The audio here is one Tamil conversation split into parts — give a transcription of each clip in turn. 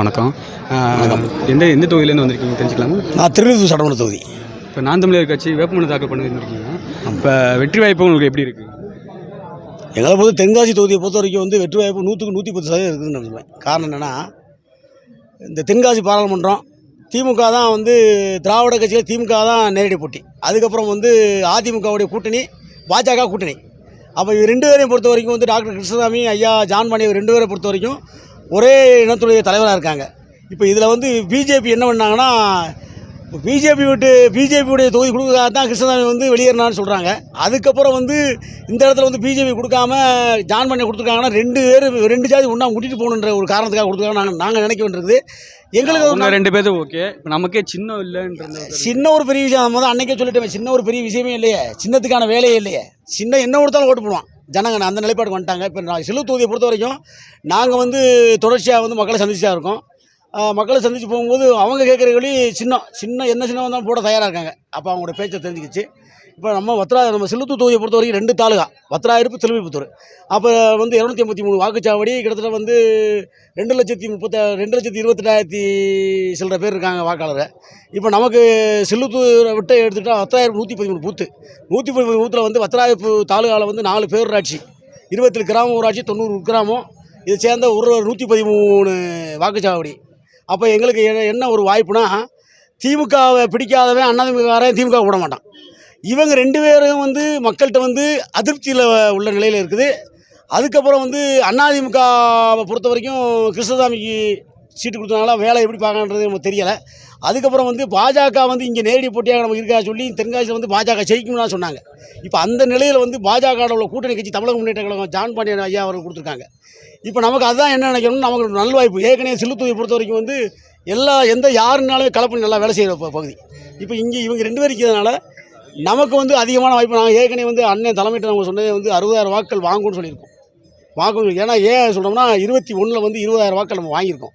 வணக்கம். எந்த எந்த தொகுதியிலேருந்து வந்திருக்கீங்க? தெரிஞ்சுக்கலாமா? நான் திருநெல்வேலி சட்டமன்ற தொகுதி. இப்போ நான் தமிழர் கட்சி வேட்புமனு தாக்கல் பண்ணி வந்திருக்கீங்க. இப்போ வெற்றி வாய்ப்பு உங்களுக்கு எப்படி இருக்குது எங்களை பொறுத்த தென்காசி தொகுதியை பொறுத்த வரைக்கும் வந்து வெற்றி வாய்ப்பு நூற்றுக்கு நூற்றி பத்து சதவீதம் இருக்குதுன்னு நான் சொல்லுவேன் காரணம் என்னென்னா இந்த தென்காசி பாராளுமன்றம் திமுக தான் வந்து திராவிட கட்சியில் திமுக தான் நேரடி போட்டி. அதுக்கப்புறம் வந்து அதிமுகவுடைய கூட்டணி பாஜக கூட்டணி. அப்போ இது ரெண்டு பேரையும் பொறுத்த வரைக்கும் வந்து டாக்டர் கிருஷ்ணசாமி ஐயா ஜான்மணி இவர் ரெண்டு பேரை பொறுத்த வரைக்கும் ஒரே இனத்துடைய தலைவராக இருக்காங்க. இப்போ இதில் வந்து பிஜேபி என்ன பண்ணாங்கன்னா பிஜேபி விட்டு பிஜேபியுடைய தொகுதி கொடுக்காத தான் கிருஷ்ணசாமி வந்து வெளியேறினான்னு சொல்கிறாங்க அதுக்கப்புறம் வந்து இந்த இடத்துல வந்து பிஜேபி கொடுக்காம ஜான் பண்ணி கொடுத்துருக்காங்கன்னா ரெண்டு பேர் ரெண்டு ஜாதி ஒன்றா கூட்டிகிட்டு போகணுன்ற ஒரு காரணத்துக்காக கொடுத்துருக்காங்க. நாங்கள் நாங்கள் நினைக்க வேண்டியிருக்குது எங்களுக்கு ரெண்டு பேரும் ஓகே இப்போ நமக்கே சின்னம் இல்லைன்றது சின்ன ஒரு பெரிய விஷயம். நம்ம தான் அன்னைக்கே சொல்லிட்டேன் சின்ன ஒரு பெரிய விஷயமே இல்லையே. சின்னத்துக்கான வேலையே இல்லையே. சின்ன என்ன கொடுத்தாலும் ஓட்டு போடுவான். ஜனங்க அந்த நிலைப்பாடு வந்துட்டாங்க. இப்போ நான் சிலு தொகுதியை பொறுத்த வரைக்கும் நாங்கள் வந்து தொடர்ச்சியாக வந்து மக்களை சந்திச்சுட்டா இருக்கோம். மக்களை சந்திச்சு போகும்போது அவங்க கேட்குற வழி சின்னம். சின்ன என்ன சின்னம் வந்தாலும் போட தயாராக இருக்காங்க. அப்போ அவங்களோட பேச்சை தெரிஞ்சுக்கிச்சு. இப்போ நம்ம வத்ரா நம்ம சிலுத்தூர் தொகுதியை பொறுத்த வரைக்கும் ரெண்டு தாலுகா. வத்ராயிருப்பு திருவிபுத்தூர் அப்போ வந்து இரநூத்தி ஐம்பத்தி மூணு வாக்குச்சாவடி கிட்டத்தட்ட வந்து ரெண்டு லட்சத்தி முப்பத்த ரெண்டு லட்சத்தி இருபத்தெட்டாயிரத்தி சில்லற பேர் இருக்காங்க வாக்காளர். இப்போ நமக்கு சில்லுத்தூரை விட்டு எடுத்துகிட்டா வத்ராயிரம் நூற்றி பதிமூணு பூத்து. நூற்றி பதிமூணு பூத்தில் வந்து வத்ராயிரப்பு தாலுகாவில் வந்து நாலு பேரூராட்சி இருபத்தேழு கிராம ஊராட்சி தொண்ணூறு உட்கிராமம். இது சேர்ந்த ஒரு நூற்றி பதிமூணு வாக்குச்சாவடி. அப்போ எங்களுக்கு என்ன- என்ன ஒரு வாய்ப்புனா திமுகவை பிடிக்காதவன் அண்ணாதிமுககாரன் திமுக விட மாட்டான். இவங்க ரெண்டு பேரும் வந்து மக்கள்கிட்ட வந்து அதிருப்தியில் உள்ள நிலையில் இருக்குது. அதுக்கப்புறம் வந்து அதிமுகவை பொறுத்த வரைக்கும் கிருஷ்ணசாமிக்கு சீட்டு கொடுத்தனால வேலை எப்படி பார்க்கணுன்றது நமக்கு தெரியலை. அதுக்கப்புறம் வந்து பாஜக வந்து இங்கே நேரடி போட்டியாக நமக்கு இருக்கா சொல்லி தென்காசியில் வந்து பாஜக ஜெயிக்கணும்னு சொன்னாங்க. இப்போ அந்த நிலையில் வந்து பாஜக உள்ள கூட்டணி கட்சி தமிழக முன்னேற்ற கழகம் ஜான் பாண்டியன் ஐயா அவர்கள் கொடுத்துருக்காங்க. இப்போ நமக்கு அதுதான் என்ன நினைக்கணும் நமக்கு நல்வாய்ப்பு ஏற்கனவே சிலுத்தொகுதியை பொறுத்த வரைக்கும் வந்து எல்லா எந்த யாருனாலுமே கலப்பணி நல்லா வேலை செய்கிற பகுதி. இப்போ இங்கே இவங்க ரெண்டு பேர் இருக்கிறதுனால நமக்கு வந்து அதிகமான வாய்ப்பு. நாங்கள் ஏற்கனவே வந்து அண்ணன் தலைமையிட்ட நம்ம சொன்னதே வந்து அறுபதாயிரம் வாக்கள் வாங்கும்னு சொல்லியிருக்கோம். வாங்கணும் ஏன்னா ஏன் சொல்கிறோம்னா இருபத்தி ஒன்றில் வந்து இருபதாயிரம் வாக்கள் நம்ம வாங்கியிருக்கோம்.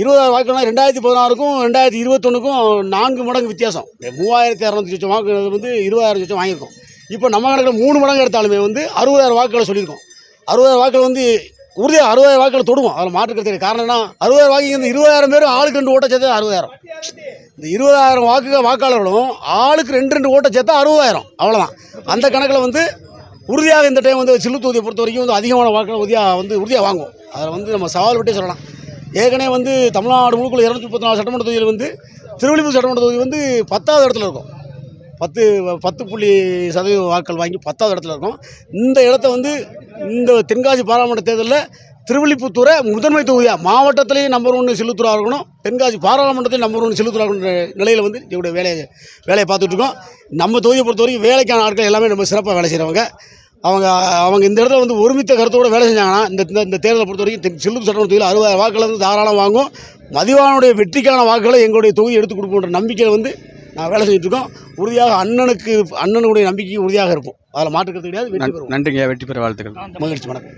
இருபதாயிரம் வாக்குனா ரெண்டாயிரத்தி பதினாறுக்கும் ரெண்டாயிரத்தி இருபத்தொன்றுக்கும் நான்கு மடங்கு வித்தியாசம். மூவாயிரத்தி இரநூத்தி லட்சம் வாக்கு வந்து இருபதாயிரம் லட்சம் வாங்கியிருக்கோம். இப்போ நம்ம கணக்கில் மூணு மடங்கு எடுத்தாலுமே வந்து அறுபதாயிரம் வாக்குகளை சொல்லியிருக்கோம். அறுபதாயிரம் வாக்குகள் வந்து உறுதியாக அறுபதாயிரம் வாக்குகளை தொடுவோம். அதில் மாற்றுக்கிறது காரணம் என்ன? அறுபதாயிரம் வாக்கு இந்த இருபதாயிரம் பேர் ஆளுக்கு ரெண்டு ஓட்ட சேர்த்து அறுபதாயிரம். இந்த இருபதாயிரம் வாக்கு வாக்காளர்களும் ஆளுக்கு ரெண்டு ரெண்டு ஓட்டை சேர்த்தா அறுபதாயிரம். அவ்வளோதான் அந்த கணக்கில் வந்து உறுதியாக இந்த டைம் வந்து சில்லு தொகுதியை பொறுத்த வரைக்கும் வந்து அதிகமான வாக்குகள் உறுதியாக வந்து உறுதியாக வாங்குவோம். அதில் வந்து நம்ம சவால் விட்டே சொல்லலாம். ஏற்கனவே வந்து தமிழ்நாடு முழுக்குள்ள இரநூத்தி முப்பத்தி நாலு சட்டமன்ற தொகுதியில் வந்து திருவள்ளிபுரம் சட்டமன்ற தொகுதி வந்து பத்தாவது இடத்துல இருக்கும். பத்து பத்து புள்ளி சதவீத வாக்கள் வாங்கி பத்தாவது இடத்துல இருக்கும். இந்த இடத்த வந்து இந்த தென்காசி பாராளுமன்ற தேர்தலில் திருவள்ளிபுத்தூரை முதன்மை தொகுதியாக மாவட்டத்திலேயும் நம்பர் ஒன்று சில்லுத்தூராக இருக்கணும். தென்காசி பாராளுமன்றத்திலையும் நம்பர் ஒன்று செல்லுத்துறாக இருக்கிற நிலையில் வந்து எங்களுடைய வேலையை வேலையை பார்த்துட்ருக்கோம் நம்ம தொகுதியை பொறுத்த வரைக்கும் வேலைக்கான ஆட்கள் எல்லாமே நம்ம சிறப்பாக வேலை செய்கிறவங்க அவங்க அவங்க இந்த இடத்துல வந்து ஒருமித்த கருத்தோட வேலை செஞ்சாங்கன்னா இந்த இந்த- தேர்தலை பொறுத்த வரைக்கும் தென் சில்லூர் சட்டமன்ற தொகுதியில் அறுபதாயிரம் வாக்குகள் வந்து தாராளம் வாங்கும். மதிவானுடைய வெற்றிக்கான வாக்குகளை எங்களுடைய தொகுதி எடுத்து கொடுப்போன்ற நம்பிக்கையில் வந்து நான் வேலை செஞ்சுட்டு இருக்கோம் உறுதியாக அண்ணனுக்கு அண்ணனுடைய நம்பிக்கை உறுதியாக இருக்கும் அதில் மாற்றுக்கிறது கிடையாது நன்றிங்க. வெற்றி பெற வாழ்த்துக்கள். மகிழ்ச்சி வணக்கம்.